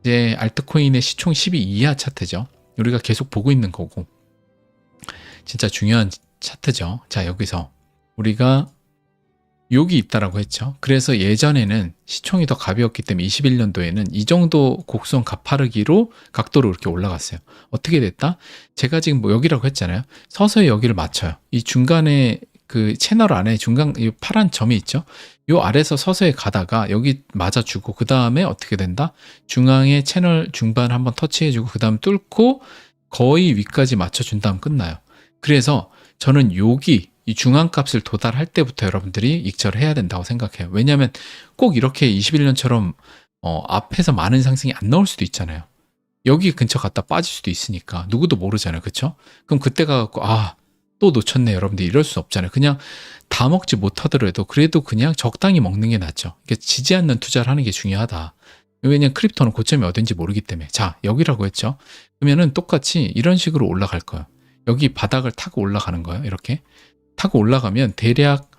이제 알트코인의 시총 12 이하 차트죠. 우리가 계속 보고 있는 거고 진짜 중요한 차트죠. 자 여기서 우리가 여기 있다라고 했죠. 그래서 예전에는 시총이 더 가벼웠기 때문에 21년도에는 이 정도 곡선 가파르기로 각도로 이렇게 올라갔어요. 어떻게 됐다? 제가 지금 뭐 여기라고 했잖아요. 서서히 여기를 맞춰요. 이 중간에 그 채널 안에 중간 이 파란 점이 있죠. 요 아래서 서서히 가다가 여기 맞아주고 그 다음에 어떻게 된다? 중앙에 채널 중반 한번 터치해주고 그 다음 뚫고 거의 위까지 맞춰준 다음 끝나요. 그래서 저는 여기 이 중앙 값을 도달할 때부터 여러분들이 익절을 해야 된다고 생각해요. 왜냐하면 꼭 이렇게 21년처럼 어, 앞에서 많은 상승이 안 나올 수도 있잖아요. 여기 근처 갔다 빠질 수도 있으니까 누구도 모르잖아요. 그쵸? 그럼 그때 가갖고 아 또 놓쳤네 여러분들 이럴 수 없잖아요. 그냥 다 먹지 못하더라도 그래도 그냥 적당히 먹는 게 낫죠. 이게 지지 않는 투자를 하는 게 중요하다. 왜냐면 크립토는 고점이 어딘지 모르기 때문에 자 여기라고 했죠. 그러면은 똑같이 이런 식으로 올라갈 거예요. 여기 바닥을 타고 올라가는 거예요. 이렇게 타고 올라가면 대략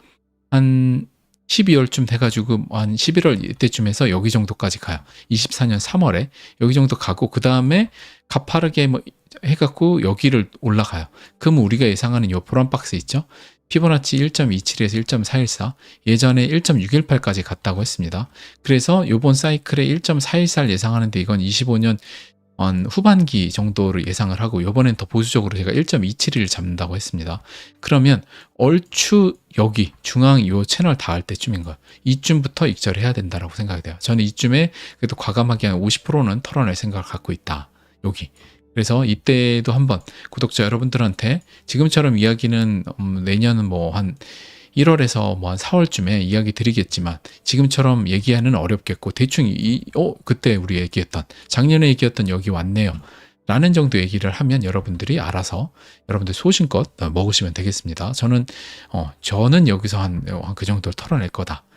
한 12월쯤 돼가지고 한 11월 이때쯤에서 여기 정도까지 가요. 24년 3월에 여기 정도 가고 그 다음에 가파르게 뭐 해갖고 여기를 올라가요. 그러면 우리가 예상하는 요 보란 박스 있죠? 피보나치 1.27에서 1.414 예전에 1.618까지 갔다고 했습니다. 그래서 요번 사이클에 1.414를 예상하는데 이건 25년 한 후반기 정도를 예상을 하고 요번엔 더 보수적으로 제가 1.271을 잡는다고 했습니다. 그러면 얼추 여기 중앙 요 채널 닿을 때쯤인 거예요. 이쯤부터 익절해야 된다라고 생각이 돼요. 저는 이쯤에 그래도 과감하게 한 50%는 털어낼 생각을 갖고 있다. 여기. 그래서 이때도 한번 구독자 여러분들한테 지금처럼 이야기는 음, 내년은 뭐한 1월에서 뭐 한 4월쯤에 이야기 드리겠지만 지금처럼 얘기하는 어렵겠고 대충 이, 어, 그때 우리 얘기했던 작년에 얘기했던 여기 왔네요. 라는 정도 얘기를 하면 여러분들이 알아서 여러분들 소신껏 어, 먹으시면 되겠습니다. 저는 어 저는 여기서 한 그 정도를 털어낼 거다.